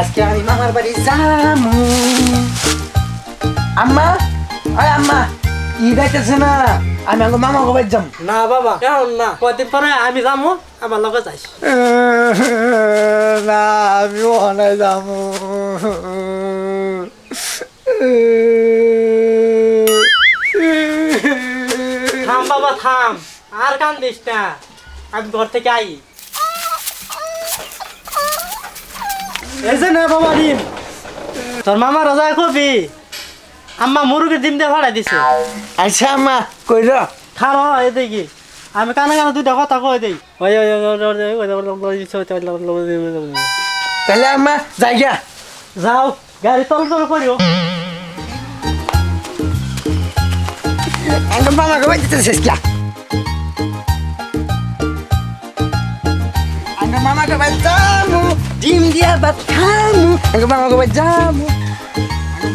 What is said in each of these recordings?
আজকে আমি মামার বাড়ি যামু আম্মা আয় আম্মা ঈদ আইতেছে না আমি আমার মামা বাড়ি যাম না বাবা এখন না কয়দিন পরে আমি যাব আমার লগে যাইস না আমি ওখানে যাব থাম বাবা থাম আর কান দিস না আমি ঘর থেকে আই এই বাবা ডিম তোর মামা রোজা কবি আম্মা মুরগির ডিম দিয়ে ভাড়া দিছে আচ্ছা আম্মা কই র খার এই দেখি আমি কানে কানে দুইটা কথা কই দেই ওই ওই তাহলে আম্মা যাই গা যাও গাড়ি তল তল করিও একদম মামা কবে দিতেছিস কিয়া মামা কবে যাব ডিম দিয়া ভাত খামু আমার মামাকে বাড়ি যামু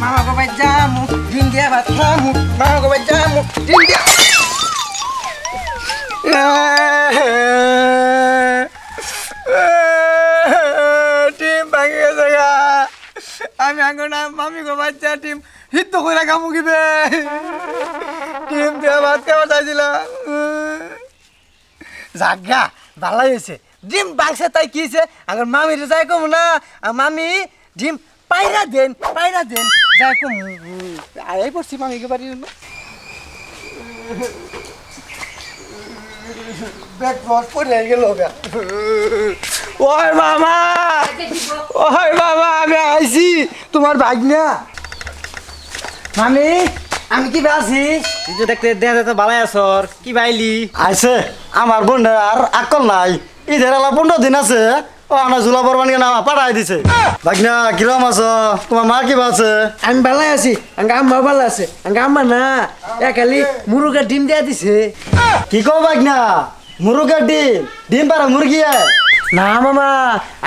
মামাকে বাড়ি যামু ডিম দিয়া ভাত খামু মামাকে বাড়ি যামু ডিম দিয়া ডিম ভাঙে গেছে গা। আমি আঙ্গো না মামি গো বাচ্চা ডিম হিত করে খামু কিবে ডিম দিয়ে ভাত খাওয়া চাইছিলাম জাগা ভালো হয়েছে ডিম বাংছে তাই কি হয়েছে আমার মামির যাই কম না? মামি ডিম পায়রা দেন পায়রা দেন যাই কম। আয়াই পড়ছি মামিকে বাড়ি ব্যাগ বস পড়ে গেল ওই মামা! ওই মামা, আমি আইছি। তোমার ভাগ্না। মামি, আমি কি আছি? তুই তো দেখতে দেখা তো ভালো আছর কি বাইলি? আইছে আমার বোনের আর আকল নাই। ঈদের আলা পনেরো দিন আছে ও আনা জুলা বরবানি না পাঠাই দিছে। বাগনা কিরম আছো? তোমার মা কিবা আছে? আমি ভালো আছি আঙ্গা আম্মা ভালো আছে। আঙ্গা আম্মা না একালি মুরুগা ডিম দিয়া দিছে। কি কো বাগনা মুরগের ডিম ডিম পারে মুরগি। না মামা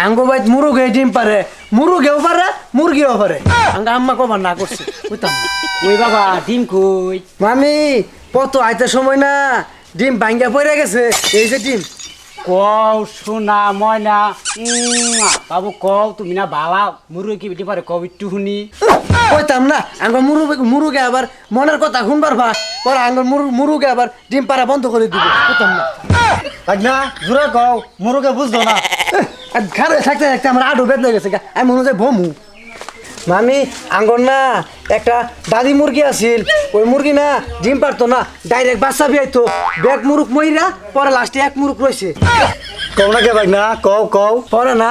আঙ্গো বাইত মুরুগে ডিম পারে। মুরুগেও পারে মুরগিও পারে। আঙ্গা আম্মা কবার না করছে বুঝতাম না। ওই বাবা ডিম কই? মামি কত আইতে সময় না। ডিম ভাঙ্গা পড়ে গেছে। এই যে ডিম। কও সোনা ময়না বাবু কও তুমি না বালা মুরগি কি বেটি পারে কও একটু শুনি। কইতাম না আঙ্গ মুরুগে মুরুগে আবার মনের কথা শুনবার ভা পরে আঙ্গ মুরুগে আবার ডিম পারা বন্ধ করে দিব। কইতাম না। বাগনা জোরে কও মুরগে বুঝলো না। ঘরে থাকতে থাকতে আমার আডু বেদ গেছে আমি মনে হয় ভমু। মামি আঙ্গন না একটা দাদি মুরগি আছিল। ওই মুরগি না ডিম পারতো না ডাইরেক্ট বাচ্চা বিয়াইতো। ব্যাগ মুরুক মইরা পরে লাস্টে এক মুরুক রয়েছে কও না কে বাগনা কও কও। পরে না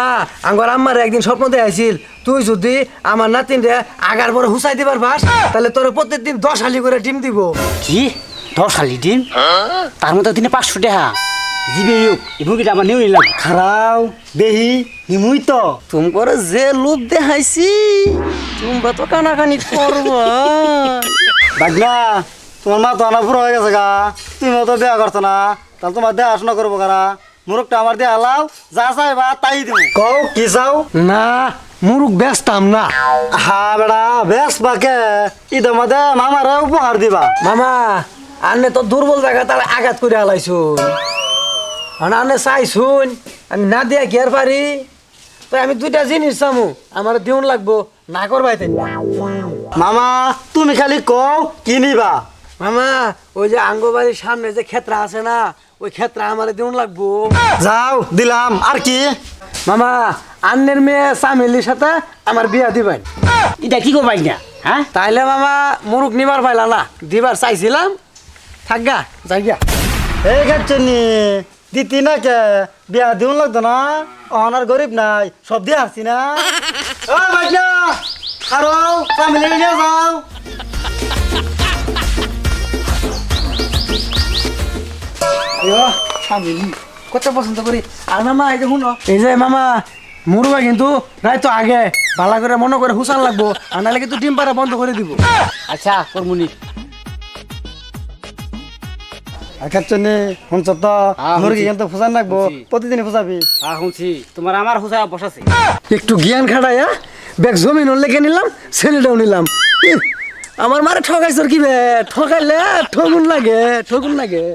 আঙ্গর আম্মার একদিন স্বপ্ন দেখাইছিল তুই যদি আমার নাতিন রে আগার পরে হুসাই দিবার ভাস তাহলে তোর প্রত্যেকদিন দশ হালি করে ডিম দিব। কি? দশ হালি ডিম? তার মধ্যে দিনে পাঁচশো টাকা জিবে হোক এই মুরগিটা আমার নিউ নিলাম খারাও দেহি নিমুই তো। তোমার যে লোভ দেখাইছি তোমরা তো কানাকানি করবা বাগনা তোমার মা তো আনা পুরো হয়ে গেছে গা। তুমি তো বিয়া করছ না। তাহলে তোমার দেখাশোনা করব কারা মুরগটা আমার দিয়ে আলাও যা চাইবা তাই দিব কও কি চাও? না মুরুক বেচতাম না। হা বেড়া বেশ বাকে ঈদের মধ্যে মামারে উপহার দিবা। মামা আনে তো দুর্বল জায়গা তাহলে আঘাত করে হালাইছুন আনে চাইছুন আমি না দিয়া আর পারি? তো আমি দুইটা জিনিস চামু আমার দিউন লাগবো না করবাই তাই মামা তুমি খালি কও কিনিবা মামা ওই যে আঙ্গবাড়ির সামনে যে ক্ষেত্রা আছে না ওই ক্ষেত্রা আমার দিউন লাগবো। যাও দিলাম আর কি? মামা আন্নের মেয়ে সামিলির সাথে আমার বিয়া দিবেন। এটা কি করবাই না হ্যাঁ? তাইলে মামা মুরুক নিবার পাইলা না দিবার চাইছিলাম। থাকগা যাইগা এই খাচ্ছনি দিতি না কে? বিয়া দিউন লাগতো না? অনার গরিব নাই সব দিয়ে আসছি না? ও ভাইয়া আরও ফ্যামিলি নিয়ে যাও। আইও, কত পছন্দ করি। আর মামা এই যে শুনো এই যে মামা মুরুবা কিন্তু রায় তো আগে ভালো করে মনে করে হুসান লাগবো আর নাহলে কিন্তু ডিম পাড়া বন্ধ করে দিব। আচ্ছা কর্মনি। খাচ্ছনি শুনছ তো? হ্যাঁ, মুরগি শুনছি। কিন্তু ফুসান রাখব প্রতিদিন ফুসাবি। হ্যাঁ শুনছি। তোমার আমার হুসা বসাছে একটু জ্ঞান খাটাইয়া ব্যাগ জমিন লেগে নিলাম ছেলেটাও নিলাম। আমার মারে ঠকাইছর কি বে? ঠকাইলে ঠগুন লাগে ঠগুন লাগে।